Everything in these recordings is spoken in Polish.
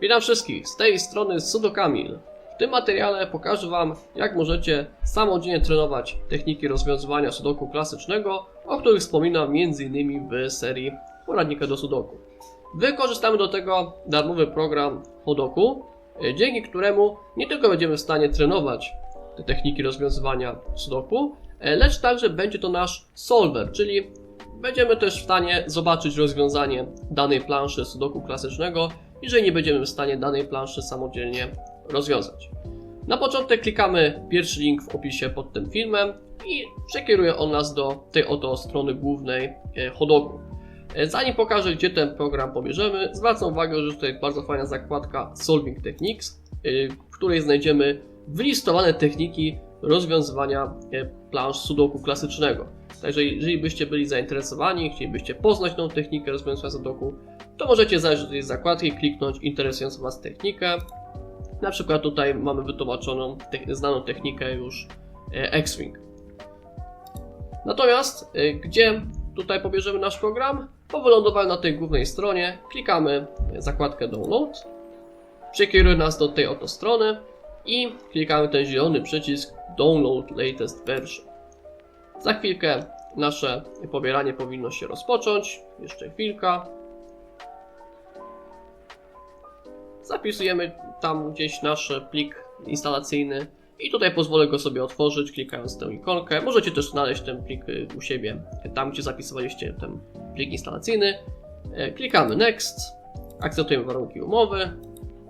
Witam wszystkich, z tej strony Sudokamil. W tym materiale pokażę Wam, jak możecie samodzielnie trenować techniki rozwiązywania sudoku klasycznego, o których wspominam m.in. w serii poradnika do sudoku. Wykorzystamy do tego darmowy program Hodoku, e, dzięki któremu nie tylko będziemy w stanie trenować te techniki rozwiązywania sudoku, e, lecz także będzie to nasz solver, czyli będziemy też w stanie zobaczyć rozwiązanie danej planszy sudoku klasycznego, jeżeli nie będziemy w stanie danej planszy samodzielnie rozwiązać. Na początek klikamy pierwszy link w opisie pod tym filmem i przekieruje on nas do tej oto strony głównej e, Hodoku. E, Zanim pokażę, gdzie ten program pobierzemy, zwracam uwagę, że tutaj bardzo fajna zakładka Solving Techniques, e, w której znajdziemy wylistowane techniki rozwiązywania plansz sudoku klasycznego. Także jeżeli byście byli zainteresowani, chcielibyście poznać tą technikę rozwiązywania sudoku, to możecie zajrzeć do tej zakładki, kliknąć interesującą Was technikę. Na przykład tutaj mamy wytłumaczoną znaną technikę już e, X-Wing. Natomiast e, gdzie tutaj pobierzemy nasz program? Po wylądowaniu na tej głównej stronie klikamy zakładkę Download. Przekieruje nas do tej oto strony i klikamy ten zielony przycisk Download Latest Version. Za chwilkę nasze pobieranie powinno się rozpocząć. Jeszcze chwilka. Zapisujemy tam gdzieś nasz plik instalacyjny i tutaj pozwolę go sobie otworzyć klikając tę ikonkę. Możecie też znaleźć ten plik y, u siebie, tam gdzie zapisywaliście ten plik instalacyjny. E, Klikamy Next, akceptujemy warunki umowy,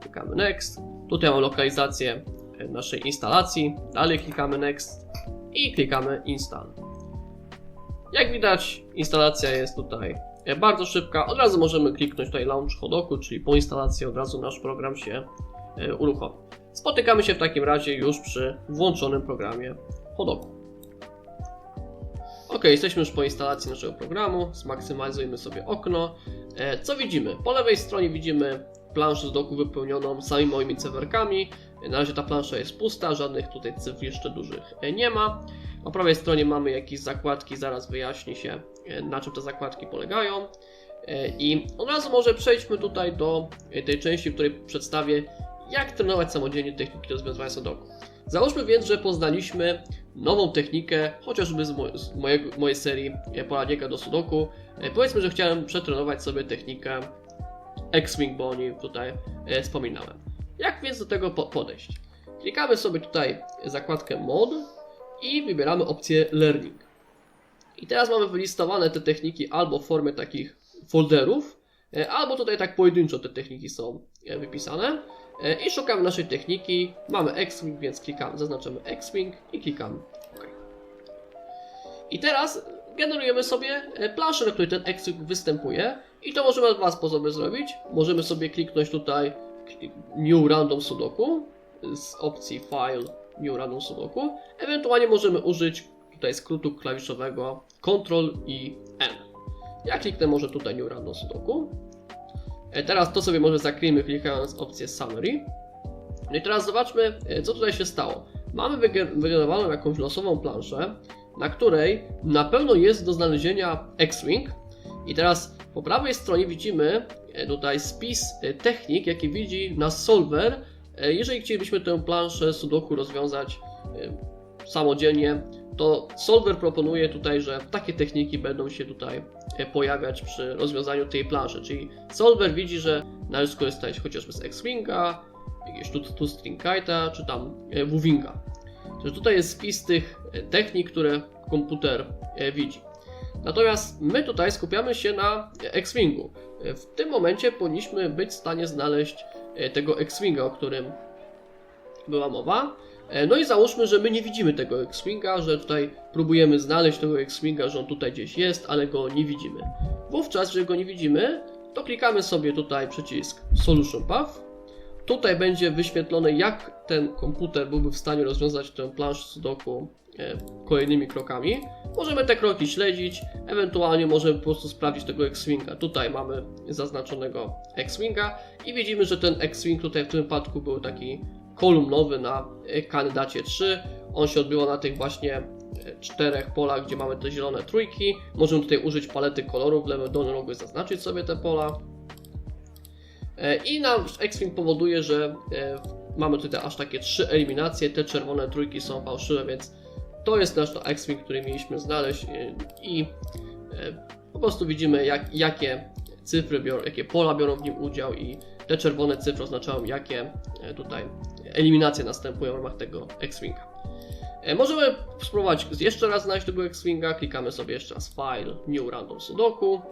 klikamy Next. Tutaj mam lokalizację e, naszej instalacji, dalej klikamy Next i klikamy Install. Jak widać, instalacja jest tutaj e, bardzo szybka. Od razu możemy kliknąć tutaj Launch Hodoku, czyli po instalacji od razu nasz program się e, uruchomi. Spotykamy się w takim razie już przy włączonym programie Hodoku. Ok, jesteśmy już po instalacji naszego programu. Zmaksymalizujmy sobie okno. E, Co widzimy? Po lewej stronie widzimy planszę z doku wypełnioną samymi moimi cyferkami. Na razie ta plansza jest pusta, żadnych tutaj cyfr jeszcze dużych e, nie ma. Po prawej stronie mamy jakieś zakładki, zaraz wyjaśni się e, na czym te zakładki polegają. E, I od razu może przejdźmy tutaj do tej części, w której przedstawię jak trenować samodzielnie techniki rozwiązywania sudoku. Załóżmy więc, że poznaliśmy nową technikę, chociażby z, z mojego, mojej serii poradnika do sudoku. Powiedzmy, że chciałem przetrenować sobie technikę X-Wing, bo o niej tutaj wspominałem. Jak więc do tego po- podejść? Klikamy sobie tutaj zakładkę Mod i wybieramy opcję Learning. I teraz mamy wylistowane te techniki albo w formie takich folderów, e, albo tutaj tak pojedynczo te techniki są e, wypisane. E, I szukamy naszej techniki. Mamy X-Wing, więc klikamy, zaznaczamy X-Wing i klikamy OK. I teraz generujemy sobie planszę, na której ten X-Wing występuje. I to możemy dwa sposoby zrobić. Możemy sobie kliknąć tutaj New Random Sudoku z opcji File New Random Sudoku. Ewentualnie możemy użyć tutaj skrótu klawiszowego Ctrl i N. Ja kliknę może tutaj New Random Sudoku. E, Teraz to sobie może zakryjmy klikając opcję Summary. No i teraz zobaczmy, e, co tutaj się stało. Mamy wyge- wygenerowaną jakąś losową planszę, na której na pewno jest do znalezienia X-Wing. I teraz po prawej stronie widzimy tutaj spis e, technik, jaki widzi nas solver, e, jeżeli chcielibyśmy tę planszę Sudoku rozwiązać e, samodzielnie, to solver proponuje tutaj, że takie techniki będą się tutaj e, pojawiać przy rozwiązaniu tej planszy. Czyli solver widzi, że należy skorzystać chociażby z X-Winga, jakiegoś tu, tu string kite'a, czy tam e. Także tutaj jest spis tych e, technik, które komputer e, widzi. Natomiast my tutaj skupiamy się na X-Wingu. W tym momencie powinniśmy być w stanie znaleźć e, tego X-Winga, o którym była mowa. E, No i załóżmy, że my nie widzimy tego X-Winga, że tutaj próbujemy znaleźć tego X-Winga, że on tutaj gdzieś jest, ale go nie widzimy. Wówczas, jeżeli go nie widzimy, to klikamy sobie tutaj przycisk Solution Path. Tutaj będzie wyświetlone, jak ten komputer byłby w stanie rozwiązać tę planszę sudoku kolejnymi krokami. Możemy te kroki śledzić, ewentualnie możemy po prostu sprawdzić tego X-Winga. Tutaj mamy zaznaczonego X-Winga i widzimy, że ten X-Wing tutaj w tym wypadku był taki kolumnowy na e, kandydacie 3. On się odbywa na tych właśnie e, czterech polach, gdzie mamy te zielone trójki. Możemy tutaj użyć palety kolorów, w lewym dolnym rogu zaznaczyć sobie te pola. E, I nam X-Wing powoduje, że e, mamy tutaj aż takie trzy eliminacje. Te czerwone trójki są fałszywe, więc to jest nasz to X-Wing, który mieliśmy znaleźć e, i e, po prostu widzimy jak, jakie cyfry biorą, jakie pola biorą w nim udział i te czerwone cyfry oznaczają jakie e, tutaj eliminacje następują w ramach tego X-Winga. Możemy spróbować jeszcze raz znaleźć tego X-Winga, klikamy sobie jeszcze raz File, New Random Sudoku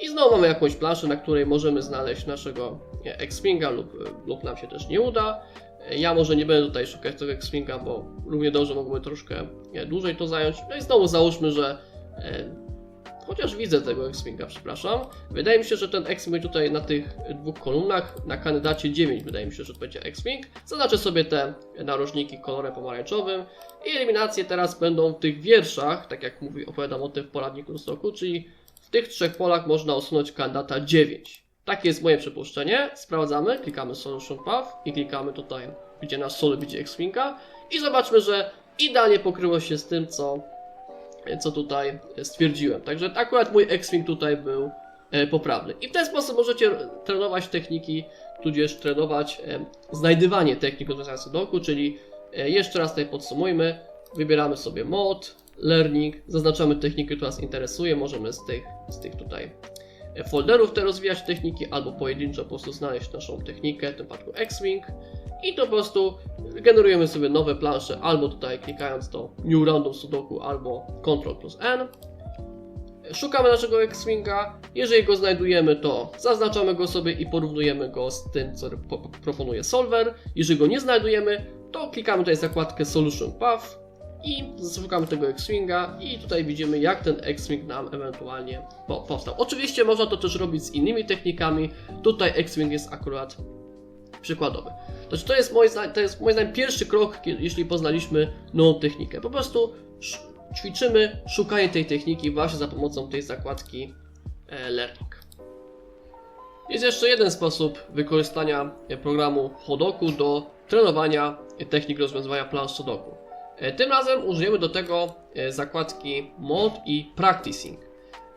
i znowu mamy jakąś planszę, na której możemy znaleźć naszego X-Winga lub, lub nam się też nie uda. Ja może nie będę tutaj szukać tego X-Winga, bo równie dobrze mogłoby troszkę dłużej to zająć. No i znowu załóżmy, że e, chociaż widzę tego X-Winga, przepraszam. Wydaje mi się, że ten X-Wing tutaj na tych dwóch kolumnach, na kandydacie 9 wydaje mi się, że to będzie X-Wing. Zaznaczę sobie te narożniki kolorem pomarańczowym i eliminacje teraz będą w tych wierszach, tak jak mówi, opowiadam o tym w poradniku stoku, czyli w tych trzech polach można usunąć kandydata 9. Takie jest moje przypuszczenie. Sprawdzamy, klikamy Solution Path i klikamy tutaj, gdzie nasz Sol widzi X-Winga i zobaczmy, że idealnie pokryło się z tym, co co tutaj stwierdziłem. Także akurat mój X-Wing tutaj był e, poprawny. I w ten sposób możecie trenować techniki, tudzież trenować e, znajdywanie technik rozwiązania sudoku, czyli e, jeszcze raz tutaj podsumujmy. Wybieramy sobie mod, learning, zaznaczamy technikę, która nas interesuje, możemy z tych, z tych tutaj e, folderów te rozwijać techniki, albo pojedynczo po prostu znaleźć naszą technikę, w tym przypadku X-Wing i to po prostu generujemy sobie nowe plansze, albo tutaj klikając to New Random Sudoku, albo Ctrl plus N. Szukamy naszego X-Winga, jeżeli go znajdujemy, to zaznaczamy go sobie i porównujemy go z tym, co po- po- proponuje Solver. Jeżeli go nie znajdujemy, to klikamy tutaj zakładkę Solution Path i szukamy tego X-Winga i tutaj widzimy jak ten X-Wing nam ewentualnie po- powstał. Oczywiście można to też robić z innymi technikami, tutaj X-Wing jest akurat przykładowy. Znaczy, to jest moim zdaniem, to jest zdaniem pierwszy krok, jeśli poznaliśmy nową technikę. Po prostu ćwiczymy szukanie tej techniki właśnie za pomocą tej zakładki e, Learning. Jest jeszcze jeden sposób wykorzystania programu Hodoku do trenowania technik rozwiązywania plansz Sudoku. E, Tym razem użyjemy do tego e, zakładki Mod i Practicing.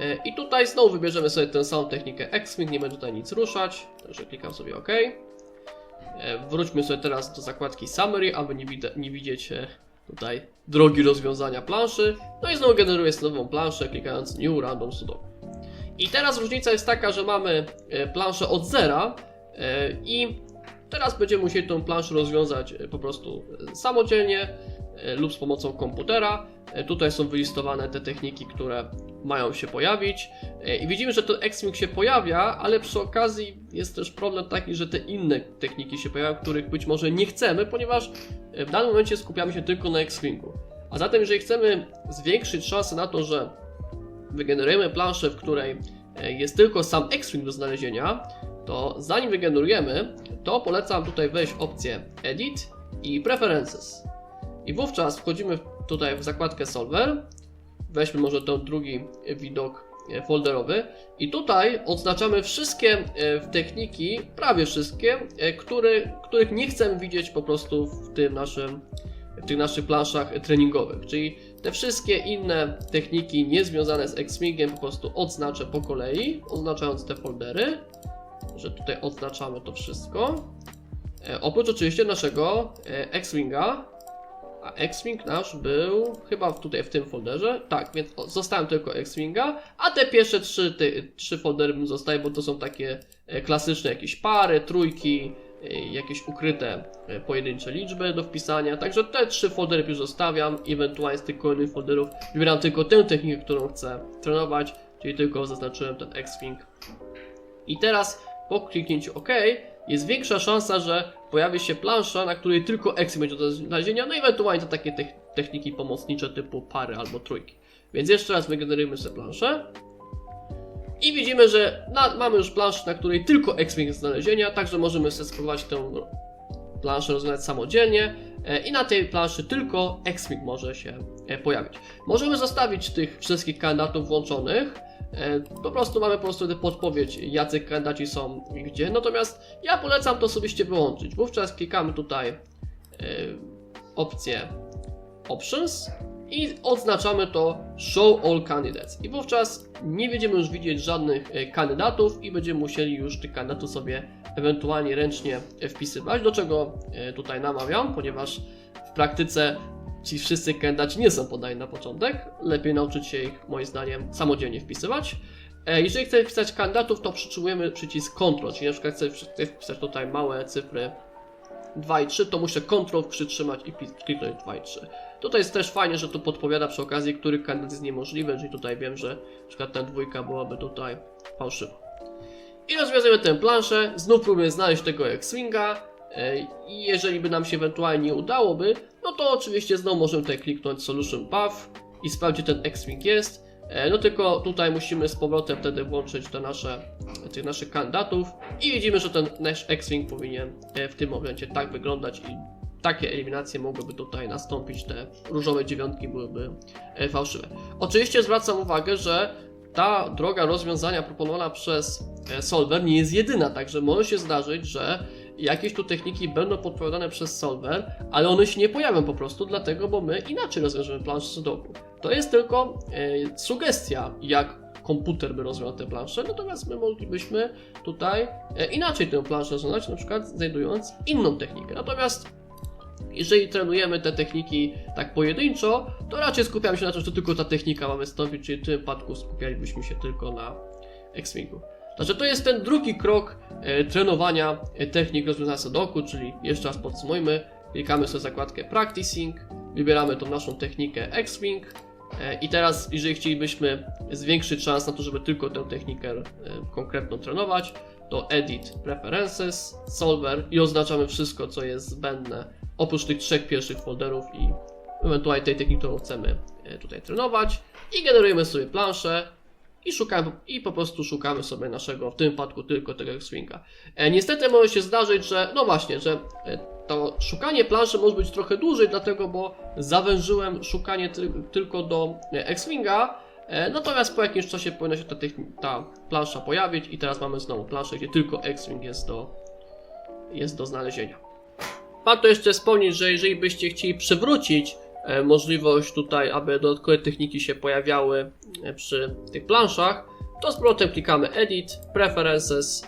E, I tutaj znowu wybierzemy sobie tę samą technikę X-Wing, nie będę tutaj nic ruszać, także klikam sobie OK. Wróćmy sobie teraz do zakładki Summary, aby nie, wida- nie widzieć tutaj drogi rozwiązania planszy. No i znowu generuję nową planszę, klikając New Random Sudoku. I teraz różnica jest taka, że mamy planszę od zera i teraz będziemy musieli tą planszę rozwiązać po prostu samodzielnie lub z pomocą komputera. E, Tutaj są wylistowane te techniki, które mają się pojawić. E, I widzimy, że ten X-Wing się pojawia, ale przy okazji jest też problem taki, że te inne techniki się pojawiają, których być może nie chcemy, ponieważ e, w danym momencie skupiamy się tylko na X-Wingu. A zatem, jeżeli chcemy zwiększyć szanse na to, że wygenerujemy planszę, w której e, jest tylko sam X-Wing do znalezienia, to zanim wygenerujemy, to polecam tutaj wejść w opcję Edit i Preferences. I wówczas wchodzimy tutaj w zakładkę Solver, weźmy może ten drugi e, widok e, folderowy. I tutaj odznaczamy wszystkie e, techniki, prawie wszystkie, które, których nie chcemy widzieć po prostu w tym naszym w tych naszych planszach treningowych, czyli te wszystkie inne techniki niezwiązane z X-Wingiem po prostu odznaczę po kolei, oznaczając te foldery, że tutaj odznaczamy to wszystko. Oprócz oczywiście naszego X-Winga, a X-Wing nasz był chyba tutaj w tym folderze. Tak, więc zostałem tylko X-Winga, a te pierwsze trzy, te, trzy foldery bym bo to są takie e, klasyczne jakieś pary, trójki, e, jakieś ukryte e, pojedyncze liczby do wpisania. Także te trzy foldery już zostawiam. Ewentualnie z tych kolejnych folderów wybieram tylko tę technikę, którą chcę trenować, czyli tylko zaznaczyłem ten X-Wing. I teraz po kliknięciu OK jest większa szansa, że pojawi się plansza, na której tylko X będzie do znalezienia, no i ewentualnie to takie tech- techniki pomocnicze typu pary albo trójki. Więc jeszcze raz wygenerujemy sobie planszę. I widzimy, że mamy już planszę, na której tylko X-Wing jest znalezienia, także możemy sobie spróbować tę planszę rozwiązać samodzielnie e, i na tej planszy tylko X-Wing może się e, pojawić. Możemy zostawić tych wszystkich kandydatów włączonych, po prostu mamy po prostu podpowiedź, jacy kandydaci są gdzie, natomiast ja polecam to osobiście wyłączyć. Wówczas klikamy tutaj e, opcję Options i odznaczamy to Show All Candidates. I wówczas nie będziemy już widzieć żadnych e, kandydatów i będziemy musieli już tych kandydatów sobie ewentualnie ręcznie e, wpisywać, do czego e, tutaj namawiam, ponieważ w praktyce ci wszyscy kandydaci nie są podani na początek. Lepiej nauczyć się ich, moim zdaniem, samodzielnie wpisywać. E, Jeżeli chcemy wpisać kandydatów, to przytrzymujemy przycisk Ctrl, czyli na przykład chcę wpisać tutaj małe cyfry 2 i 3, to muszę Ctrl przytrzymać i kliknąć 2 i 3. Tutaj jest też fajnie, że tu podpowiada przy okazji, który kandydat jest niemożliwy, czyli tutaj wiem, że na przykład ta dwójka byłaby tutaj fałszywa. I rozwiązujemy tę planszę, znów próbuję znaleźć tego X-Winga i jeżeli by nam się ewentualnie nie udałoby, no to oczywiście znowu możemy tutaj kliknąć Solution Path i sprawdzić, ten X-Wing jest. E, No tylko tutaj musimy z powrotem wtedy włączyć te nasze, tych naszych kandydatów i widzimy, że ten nasz X-Wing powinien e, w tym momencie tak wyglądać i takie eliminacje mogłyby tutaj nastąpić, te różowe dziewiątki byłyby e, fałszywe. Oczywiście zwracam uwagę, że ta droga rozwiązania proponowana przez e, Solver nie jest jedyna, także może się zdarzyć, że jakieś tu techniki będą podpowiadane przez Solver, ale one się nie pojawią po prostu dlatego, bo my inaczej rozwiążemy planszę Sudoku. To jest tylko e, sugestia, jak komputer by rozwiązał tę planszę, natomiast my moglibyśmy tutaj e, inaczej tę planszę rozwiązać, na przykład znajdując inną technikę. Natomiast jeżeli trenujemy te techniki tak pojedynczo, to raczej skupiamy się na tym, że tylko ta technika ma wystąpić, czyli w tym wypadku skupialibyśmy się tylko na X-Wingu. Także to jest ten drugi krok trenowania e, technik rozwiązania Sudoku, czyli jeszcze raz podsumujmy, klikamy sobie zakładkę Practicing, wybieramy tą naszą technikę X-Wing e, i teraz jeżeli chcielibyśmy zwiększyć szans na to, żeby tylko tę technikę e, konkretną trenować, to Edit Preferences, Solver i oznaczamy wszystko, co jest zbędne, oprócz tych trzech pierwszych folderów i ewentualnie tej techniki, którą chcemy tutaj trenować. I generujemy sobie planszę i szukamy, i po prostu szukamy sobie naszego, w tym wypadku tylko tego swinga. E, niestety może się zdarzyć, że, no właśnie, że e, to szukanie planszy może być trochę dłużej, dlatego, bo zawężyłem szukanie ty, tylko do e, X-Winga, e, natomiast po jakimś czasie powinna się ta, ta plansza pojawić i teraz mamy znowu planszę, gdzie tylko X-Wing jest do, jest do znalezienia. Warto jeszcze wspomnieć, że jeżeli byście chcieli przywrócić e, możliwość tutaj, aby dodatkowe techniki się pojawiały przy tych planszach, to z powrotem klikamy Edit, Preferences,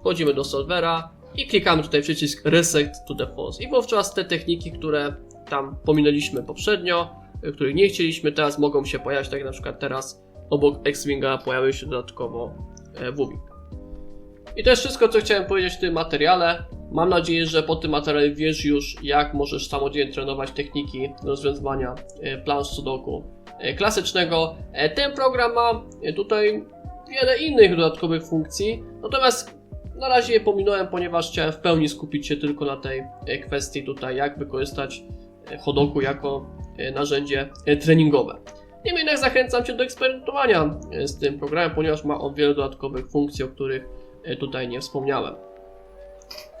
wchodzimy do Solvera i klikamy tutaj przycisk Reset to Default. I wówczas te techniki, które tam pominęliśmy poprzednio, e, których nie chcieliśmy, teraz mogą się pojawić, tak jak na przykład teraz obok X-Winga pojawił się dodatkowo e, W-Wing. I to jest wszystko, co chciałem powiedzieć w tym materiale. Mam nadzieję, że po tym materiale wiesz już, jak możesz samodzielnie trenować techniki rozwiązywania e, plansz sudoku e, klasycznego. E, Ten program ma tutaj wiele innych dodatkowych funkcji, natomiast na razie je pominąłem, ponieważ chciałem w pełni skupić się tylko na tej kwestii tutaj, jak wykorzystać Hodoku jako narzędzie treningowe. Niemniej jednak zachęcam Cię do eksperymentowania z tym programem, ponieważ ma on wiele dodatkowych funkcji, o których tutaj nie wspomniałem.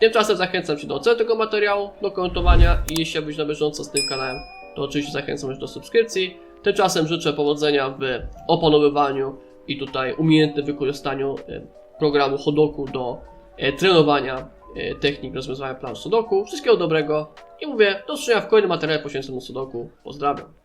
Tymczasem zachęcam Cię do oceny tego materiału, do komentowania i jeśli byś na bieżąco z tym kanałem, to oczywiście zachęcam też do subskrypcji. Tymczasem życzę powodzenia w opanowywaniu i tutaj umiejętnym wykorzystaniu e, programu Hodoku do e, trenowania e, technik rozwiązywania plansz Sudoku. Wszystkiego dobrego i mówię do zobaczenia w kolejnym materiale poświęconym Sudoku. Pozdrawiam.